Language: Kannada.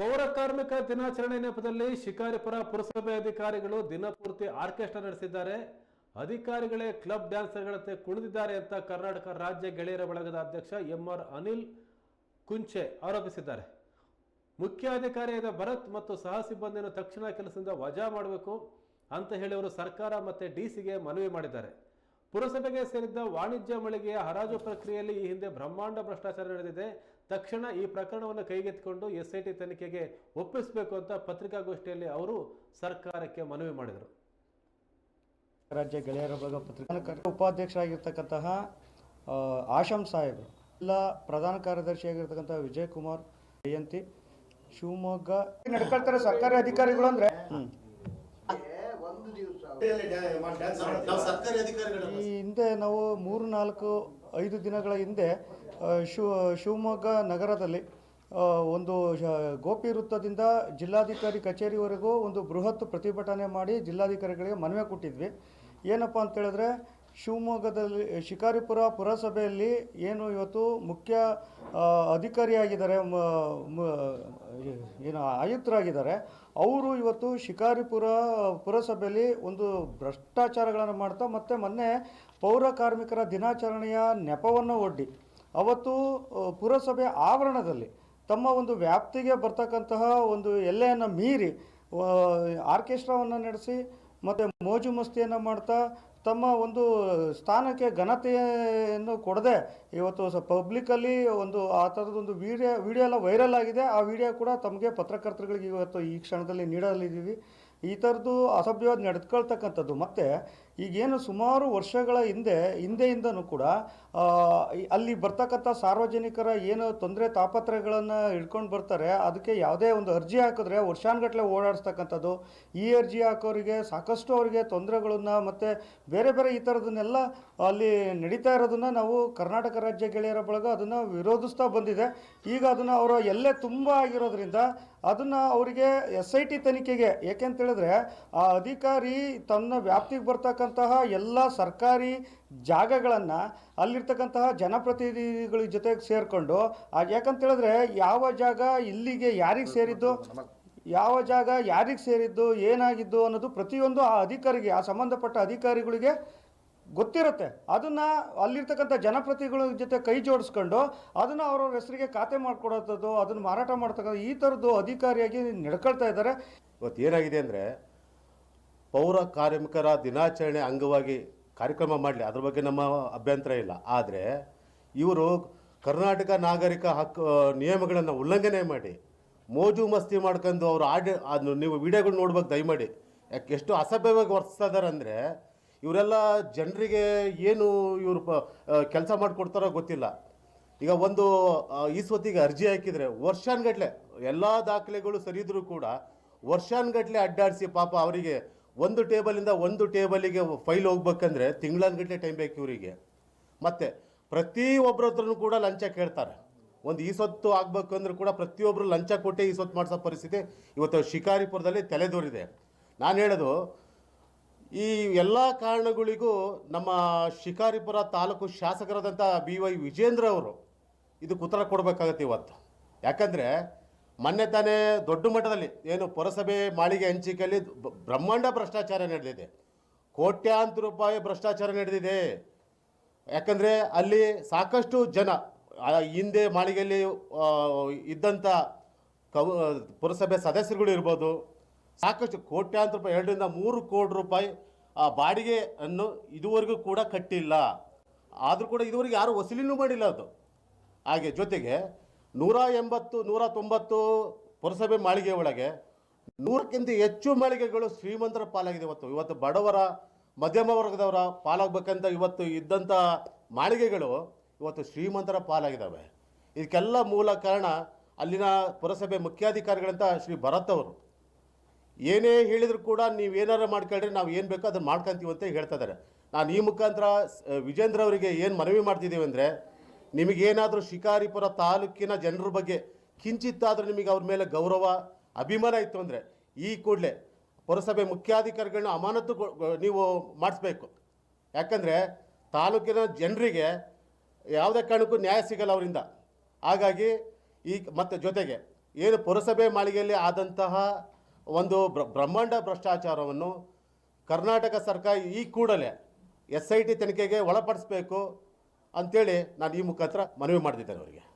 ಪೌರ ಕಾರ್ಮಿಕ ದಿನಾಚರಣೆ ನೆಪದಲ್ಲಿ ಶಿಕಾರಿಪುರ ಪುರಸಭೆ ಅಧಿಕಾರಿಗಳು ದಿನಪೂರ್ತಿ ಆರ್ಕೆಸ್ಟ್ರಾ ನಡೆಸಿದ್ದಾರೆ. ಅಧಿಕಾರಿಗಳೇ ಕ್ಲಬ್ ಡ್ಯಾನ್ಸರ್ಗಳಂತೆ ಕುಳಿದಿದ್ದಾರೆ ಅಂತ ಕರ್ನಾಟಕ ರಾಜ್ಯ ಗೆಳೆಯರ ಬಳಗದ ಅಧ್ಯಕ್ಷ ಎಂ ಆರ್ ಅನಿಲ್ ಕುಂಚೆ ಆರೋಪಿಸಿದ್ದಾರೆ. ಮುಖ್ಯಾಧಿಕಾರಿಯಾದ ಭರತ್ ಮತ್ತು ಸಹ ಸಿಬ್ಬಂದಿಯನ್ನು ತಕ್ಷಣ ಕೆಲಸದಿಂದ ವಜಾ ಮಾಡಬೇಕು ಅಂತ ಹೇಳಿ ಅವರು ಸರ್ಕಾರ ಮತ್ತೆ ಡಿಸಿಗೆ ಮನವಿ ಮಾಡಿದ್ದಾರೆ. ಪುರಸಭೆಗೆ ಸೇರಿದ್ದ ವಾಣಿಜ್ಯ ಮಳಿಗೆಯ ಹರಾಜು ಪ್ರಕ್ರಿಯೆಯಲ್ಲಿ ಈ ಹಿಂದೆ ಬ್ರಹ್ಮಾಂಡ ಭ್ರಷ್ಟಾಚಾರ ನಡೆದಿದೆ. ತಕ್ಷಣ ಈ ಪ್ರಕರಣವನ್ನು ಕೈಗೆತ್ತಿಕೊಂಡು ಟಿ ತನಿಖೆಗೆ ಒಪ್ಪಿಸಬೇಕು ಅಂತ ಪತ್ರಿಕಾಗೋಷ್ಠಿಯಲ್ಲಿ ಅವರು ಸರ್ಕಾರಕ್ಕೆ ಮನವಿ ಮಾಡಿದರು. ರಾಜ್ಯ ಗೆಳೆಯರ ಭಾಗ ಪತ್ರಿಕಾ ಉಪಾಧ್ಯಕ್ಷರಾಗಿರ್ತಕ್ಕಂತಹ ಆ, ಆಶಂ ಸಾಹೇಬರು ಎಲ್ಲ ಪ್ರಧಾನ ಕಾರ್ಯದರ್ಶಿಯಾಗಿರ್ತಕ್ಕಂತಹ ವಿಜಯ್ ಕುಮಾರ್ ಜಯಂತಿ ಶಿವಮೊಗ್ಗ ನಡ್ಕೊಳ್ತಾರೆ ಸರ್ಕಾರಿ ಅಧಿಕಾರಿಗಳು ಅಂದ್ರೆ? ಈ ಹಿಂದೆ ನಾವು ಮೂರು ನಾಲ್ಕು ಐದು ದಿನಗಳ ಹಿಂದೆ ಶಿವ, ಶಿವಮೊಗ್ಗ ನಗರದಲ್ಲಿ ಒಂದು ಗೋಪಿ ವೃತ್ತದಿಂದ ಜಿಲ್ಲಾಧಿಕಾರಿ ಕಚೇರಿವರೆಗೂ ಒಂದು ಬೃಹತ್ ಪ್ರತಿಭಟನೆ ಮಾಡಿ ಜಿಲ್ಲಾಧಿಕಾರಿಗಳಿಗೆ ಮನವಿ ಕೊಟ್ಟಿದ್ವಿ. ಏನಪ್ಪ ಅಂತೇಳಿದ್ರೆ ಶಿವಮೊಗ್ಗದಲ್ಲಿ, ಶಿಕಾರಿಪುರ ಪುರಸಭೆಯಲ್ಲಿ ಏನು ಇವತ್ತು ಮುಖ್ಯ ಅಧಿಕಾರಿಯಾಗಿದ್ದಾರೆ ಏನು ಆಯುಕ್ತರಾಗಿದ್ದಾರೆ, ಅವರು ಇವತ್ತು ಶಿಕಾರಿಪುರ ಪುರಸಭೆಯಲ್ಲಿ ಒಂದು ಭ್ರಷ್ಟಾಚಾರಗಳನ್ನು ಮಾಡ್ತಾ ಮತ್ತು ಮೊನ್ನೆ ಪೌರ ಕಾರ್ಮಿಕರ ದಿನಾಚರಣೆಯ ನೆಪವನ್ನು ಒಡ್ಡಿ ಅವತ್ತು ಪುರಸಭೆ ಆವರಣದಲ್ಲಿ ತಮ್ಮ ಒಂದು ವ್ಯಾಪ್ತಿಗೆ ಬರ್ತಕ್ಕಂತಹ ಒಂದು ಎಲ್ಲೆಯನ್ನು ಮೀರಿ ಆರ್ಕೆಸ್ಟ್ರಾವನ್ನು ನಡೆಸಿ, ಮತ್ತು ಮೋಜು ಮಸ್ತಿಯನ್ನು ಮಾಡ್ತಾ ತಮ್ಮ ಒಂದು ಸ್ಥಾನಕ್ಕೆ ಘನತೆಯನ್ನು ಕೊಡದೆ ಇವತ್ತು ಸ ಪಬ್ಲಿಕಲ್ಲಿ ಒಂದು ಆ ಥರದೊಂದು ವೀಡಿಯೋ ವಿಡಿಯೋ ಎಲ್ಲ ವೈರಲ್ ಆಗಿದೆ. ಆ ವಿಡಿಯೋ ಕೂಡ ತಮಗೆ ಪತ್ರಕರ್ತರುಗಳಿಗೆ ಇವತ್ತು ಈ ಕ್ಷಣದಲ್ಲಿ ನೀಡಲಿದ್ದೀವಿ. ಈ ಥರದ್ದು ಅಸಭ್ಯವಾಗಿ ನಡೆದುಕೊಳ್ತಕ್ಕಂಥದ್ದು ಮತ್ತು ಈಗೇನು ಸುಮಾರು ವರ್ಷಗಳ ಹಿಂದೆ, ಹಿಂದೆಯಿಂದನೂ ಕೂಡ ಅಲ್ಲಿ ಬರ್ತಕ್ಕಂಥ ಸಾರ್ವಜನಿಕರ ಏನು ತೊಂದರೆ ತಾಪತ್ರಗಳನ್ನು ಹಿಡ್ಕೊಂಡು ಬರ್ತಾರೆ, ಅದಕ್ಕೆ ಯಾವುದೇ ಒಂದು ಅರ್ಜಿ ಹಾಕಿದ್ರೆ ವರ್ಷಾನುಗಟ್ಟಲೆ ಓಡಾಡಿಸ್ತಕ್ಕಂಥದ್ದು. ಈ ಅರ್ಜಿ ಹಾಕೋರಿಗೆ ಸಾಕಷ್ಟು ಅವರಿಗೆ ತೊಂದರೆಗಳನ್ನು ಮತ್ತು ಬೇರೆ ಬೇರೆ ಈ ಥರದನ್ನೆಲ್ಲ ಅಲ್ಲಿ ನಡೀತಾ ಇರೋದನ್ನು ನಾವು ಕರ್ನಾಟಕ ರಾಜ್ಯ ಗೆಳೆಯರ ಬಳಗ ಅದನ್ನು ವಿರೋಧಿಸ್ತಾ ಬಂದಿದೆ. ಈಗ ಅದನ್ನು ಅವರ ಎಲ್ಲೇ ತುಂಬ ಆಗಿರೋದ್ರಿಂದ ಅದನ್ನು ಅವರಿಗೆ ಎಸ್ ಐ ಟಿ ತನಿಖೆಗೆ ಯಾಕೆಂತೇಳಿದ್ರೆ ಆ ಅಧಿಕಾರಿ ತನ್ನ ವ್ಯಾಪ್ತಿಗೆ ಬರ್ತಕ್ಕಂತಹ ಎಲ್ಲ ಸರ್ಕಾರಿ ಜಾಗಗಳನ್ನು ಅಲ್ಲಿರ್ತಕ್ಕಂತಹ ಜನಪ್ರತಿನಿಧಿಗಳ ಜೊತೆಗೆ ಸೇರಿಕೊಂಡು ಯಾಕಂತ ಹೇಳಿದ್ರೆ ಯಾವ ಜಾಗ ಇಲ್ಲಿಗೆ ಯಾರಿಗೆ ಸೇರಿದ್ದು, ಯಾವ ಜಾಗ ಯಾರಿಗೆ ಸೇರಿದ್ದು, ಏನಾಗಿದ್ದು ಅನ್ನೋದು ಪ್ರತಿಯೊಂದು ಆ ಅಧಿಕಾರಿಗೆ, ಆ ಸಂಬಂಧಪಟ್ಟ ಅಧಿಕಾರಿಗಳಿಗೆ ಗೊತ್ತಿರುತ್ತೆ. ಅದನ್ನು ಅಲ್ಲಿರ್ತಕ್ಕಂಥ ಜನಪ್ರತಿಗಳ ಜೊತೆ ಕೈ ಜೋಡಿಸ್ಕೊಂಡು, ಅದನ್ನು ಅವ್ರವ್ರ ಹೆಸರಿಗೆ ಖಾತೆ ಮಾಡಿಕೊಡೋದು ಅದನ್ನು ಮಾರಾಟ ಮಾಡ್ತಕ್ಕಂಥ ಈ ಥರದ್ದು ಅಧಿಕಾರಿಯಾಗಿ ನಡ್ಕೊಳ್ತಾ ಇದ್ದಾರೆ. ಇವತ್ತು ಏನಾಗಿದೆ ಅಂದರೆ ಪೌರ ಕಾರ್ಮಿಕರ ದಿನಾಚರಣೆ ಅಂಗವಾಗಿ ಕಾರ್ಯಕ್ರಮ ಮಾಡಲಿ. ಅದ್ರ ಬಗ್ಗೆ ನಮ್ಮ ಅಭ್ಯಂತರ ಇಲ್ಲ. ಆದರೆ ಇವರು ಕರ್ನಾಟಕ ನಾಗರಿಕ ಹಕ್ಕು ನಿಯಮಗಳನ್ನು ಉಲ್ಲಂಘನೆ ಮಾಡಿ, ಮೋಜು ಮಸ್ತಿ ಮಾಡ್ಕೊಂಡು ಅವರು ಆಡಿ ಅದನ್ನು ನೀವು ವಿಡಿಯೋಗಳು ನೋಡ್ಬೇಕು ದಯಮಾಡಿ. ಯಾಕೆ ಎಷ್ಟು ಅಸಭ್ಯವಾಗಿ ವರ್ತಿಸ್ತಾ ಅಂದರೆ ಇವರೆಲ್ಲ ಜನರಿಗೆ ಏನು ಇವರು ಕೆಲಸ ಮಾಡಿಕೊಡ್ತಾರೋ ಗೊತ್ತಿಲ್ಲ. ಈಗ ಒಂದು ಈ ಸ್ವತ್ತಿಗೆ ಅರ್ಜಿ ಹಾಕಿದರೆ ವರ್ಷಾನ್ಗಟ್ಲೆ, ಎಲ್ಲ ದಾಖಲೆಗಳು ಸರಿದ್ರು ಕೂಡ ವರ್ಷಾನ್ಗಟ್ಲೆ ಅಡ್ಡಾಡಿಸಿ ಪಾಪ ಅವರಿಗೆ ಒಂದು ಟೇಬಲಿಂದ ಒಂದು ಟೇಬಲಿಗೆ ಫೈಲ್ ಹೋಗ್ಬೇಕಂದ್ರೆ ತಿಂಗಳನ್ಗಟ್ಟಲೆ ಟೈಮ್ ಬೇಕು ಇವರಿಗೆ. ಮತ್ತು ಪ್ರತಿಯೊಬ್ಬರ ಹತ್ರನೂ ಕೂಡ ಲಂಚ ಕೇಳ್ತಾರೆ. ಒಂದು ಈ ಸೊತ್ತು ಆಗಬೇಕು ಅಂದ್ರೆ ಕೂಡ ಪ್ರತಿಯೊಬ್ಬರು ಲಂಚ ಕೊಟ್ಟೆ ಈ ಸೊತ್ತು ಮಾಡಿಸೋ ಪರಿಸ್ಥಿತಿ ಇವತ್ತು ಶಿಕಾರಿಪುರದಲ್ಲಿ ತಲೆದೋರಿದೆ ನಾನು ಹೇಳೋದು, ಈ ಎಲ್ಲ ಕಾರಣಗಳಿಗೂ ನಮ್ಮ ಶಿಕಾರಿಪುರ ತಾಲೂಕು ಶಾಸಕರಾದಂಥ ಬಿ ವೈ ವಿಜೇಂದ್ರ ಅವರು ಇದಕ್ಕೆ ಉತ್ತರ ಕೊಡಬೇಕಾಗತ್ತೆ ಇವತ್ತು. ಯಾಕಂದರೆ ಮೊನ್ನೆ ತಾನೇ ದೊಡ್ಡ ಮಟ್ಟದಲ್ಲಿ ಏನು ಪುರಸಭೆ ಮಾಳಿಗೆ ಹಂಚಿಕೆಯಲ್ಲಿ ಬ್ರಹ್ಮಾಂಡ ಭ್ರಷ್ಟಾಚಾರ ನಡೆದಿದೆ. ಕೋಟ್ಯಾಂತರ ರೂಪಾಯಿ ಭ್ರಷ್ಟಾಚಾರ ನಡೆದಿದೆ. ಯಾಕಂದರೆ ಅಲ್ಲಿ ಸಾಕಷ್ಟು ಜನ ಹಿಂದೆ ಮಾಳಿಗೆಯಲ್ಲಿ ಇದ್ದಂಥ ಕವ ಪುರಸಭೆ ಸದಸ್ಯರುಗಳು ಇರ್ಬೋದು, ಸಾಕಷ್ಟು ಕೋಟ್ಯಾಂತರ ರೂಪಾಯಿ, ಎರಡರಿಂದ ಮೂರು ಕೋಟಿ ರೂಪಾಯಿ, ಆ ಬಾಡಿಗೆ ಅನ್ನು ಇದುವರೆಗೂ ಕೂಡ ಕಟ್ಟಿಲ್ಲ. ಆದರೂ ಕೂಡ ಇದುವರೆಗೆ ಯಾರು ವಸೂಲಿನೂ ಮಾಡಿಲ್ಲ ಅದು. ಹಾಗೆ ಜೊತೆಗೆ ನೂರ ಎಂಬತ್ತು, ನೂರ ತೊಂಬತ್ತು ಪುರಸಭೆ ಮಾಳಿಗೆ ಒಳಗೆ ನೂರಕ್ಕಿಂತ ಹೆಚ್ಚು ಮಾಳಿಗೆಗಳು ಶ್ರೀಮಂತರ ಪಾಲಾಗಿದೆ ಇವತ್ತು. ಇವತ್ತು ಬಡವರ, ಮಧ್ಯಮ ವರ್ಗದವರ ಪಾಲಾಗಬೇಕಂತ ಇವತ್ತು ಇದ್ದಂಥ ಮಾಳಿಗೆಗಳು ಇವತ್ತು ಶ್ರೀಮಂತರ ಪಾಲಾಗಿದ್ದಾವೆ. ಇದಕ್ಕೆಲ್ಲ ಮೂಲ ಕಾರಣ ಅಲ್ಲಿನ ಪುರಸಭೆ ಮುಖ್ಯಾಧಿಕಾರಿಗಳಂತ ಶ್ರೀ ಭರತ್ ಅವರು. ಏನೇ ಹೇಳಿದರೂ ಕೂಡ ನೀವು ಏನಾರು ಮಾಡ್ಕೊಳ್ರಿ, ನಾವು ಏನು ಬೇಕೋ ಅದನ್ನು ಮಾಡ್ಕೊಂತೀವಿ ಅಂತ ಹೇಳ್ತಾ ಇದ್ದಾರೆ. ನಾನು ಈ ಮುಖಾಂತರ ವಿಜೇಂದ್ರ ಅವರಿಗೆ ಏನು ಮನವಿ ಮಾಡ್ತಿದ್ದೀವಿ ಅಂದರೆ ನಿಮಗೇನಾದರೂ ಶಿಕಾರಿಪುರ ತಾಲೂಕಿನ ಜನರ ಬಗ್ಗೆ ಕಿಂಚಿತ್ತಾದರೂ ನಿಮಗೆ ಅವ್ರ ಮೇಲೆ ಗೌರವ, ಅಭಿಮಾನ ಇತ್ತು ಅಂದರೆ ಈ ಕೂಡಲೇ ಪುರಸಭೆ ಮುಖ್ಯಾಧಿಕಾರಿಗಳನ್ನ ಅಮಾನತು ನೀವು ಮಾಡಿಸ್ಬೇಕು. ಯಾಕಂದರೆ ತಾಲೂಕಿನ ಜನರಿಗೆ ಯಾವುದೇ ಕಾರಣಕ್ಕೂ ನ್ಯಾಯ ಸಿಗಲ್ಲ ಅವರಿಂದ. ಹಾಗಾಗಿ ಈ ಮತ್ತು ಜೊತೆಗೆ ಏನು ಪುರಸಭೆ ಮಾಳಿಗೆಯಲ್ಲಿ ಆದಂತಹ ಒಂದು ಬ್ರ, ಬ್ರಹ್ಮಾಂಡ ಭ್ರಷ್ಟಾಚಾರವನ್ನು ಕರ್ನಾಟಕ ಸರ್ಕಾರ ಈ ಕೂಡಲೇ ಎಸ್ ಐ ಟಿ ತನಿಖೆಗೆ ಒಳಪಡಿಸಬೇಕು. ಅಂತೇಳಿ ನಾನು ಈ ಮುಖಾಂತರ ಮನವಿ ಮಾಡ್ತಿದ್ದೇನೆ ಅವರಿಗೆ.